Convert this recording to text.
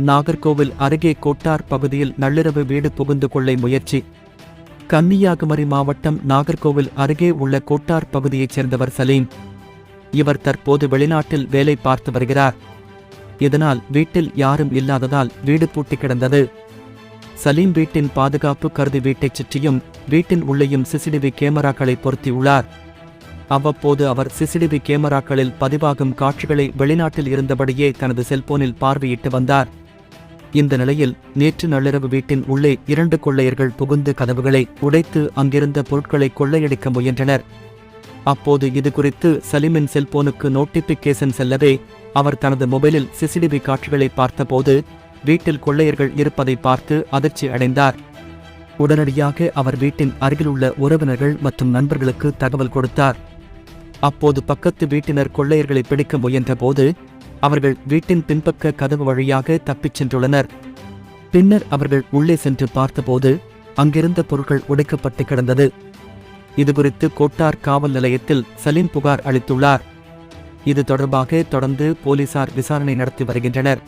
நாகர்கோவில் அருகே கோட்டார் பகுதியில் நள்ளிரவு வீடு புகுந்து கொள்ளை முயற்சி. கன்னியாகுமரி மாவட்டம் நாகர்கோவில் அருகே உள்ள கோட்டார் பகுதியைச் சேர்ந்தவர் சலீம். இவர் தற்போது வெளிநாட்டில் வேலை பார்த்து வருகிறார். இதனால் வீட்டில் யாரும் இல்லாததால் வீடு பூட்டி கிடந்தது. சலீம் வீட்டின் பாதுகாப்பு கருதி வீட்டைச் சுற்றியும் வீட்டின் உள்ளேயும் சிசிடிவி கேமராக்களை பொருத்தியுள்ளார். அவ்வப்போது அவர் சிசிடிவி கேமராக்களில் பதிவாகும் காட்சிகளை வெளிநாட்டில் இருந்தபடியே தனது செல்போனில் பார்வையிட்டு வந்தார். இந்த நிலையில் நேற்று நள்ளிரவு வீட்டின் உள்ளே இரண்டு கொள்ளையர்கள் புகுந்து கதவுகளை உடைத்து அங்கிருந்த பொருட்களை கொள்ளையடிக்க முயன்றனர். அப்போது இது குறித்து சலீமின் செல்போனுக்கு நோட்டிபிகேஷன் செல்லவே அவர் தனது மொபைலில் சிசிடிவி காட்சிகளை பார்த்தபோது வீட்டில் கொள்ளையர்கள் இருப்பதை பார்த்து அதிர்ச்சி அடைந்தார். உடனடியாக அவர் வீட்டின் அருகிலுள்ள உறவினர்கள் மற்றும் நண்பர்களுக்கு தகவல் கொடுத்தார். அப்போது பக்கத்து வீட்டினர் கொள்ளையர்களை பிடிக்க முயன்றபோது அவர்கள் வீட்டின் பின்பக்க கதவு வழியாக தப்பிச் சென்றுள்ளனர். பின்னர் அவர்கள் உள்ளே சென்று பார்த்தபோது அங்கிருந்த பொருட்கள் உடைக்கப்பட்டு கிடந்தது. இதுகுறித்து கோட்டார் காவல் நிலையத்தில் சலீம் புகார் அளித்துள்ளார். இது தொடர்பாக தொடர்ந்து போலீசார் விசாரணை நடத்தி வருகின்றனர்.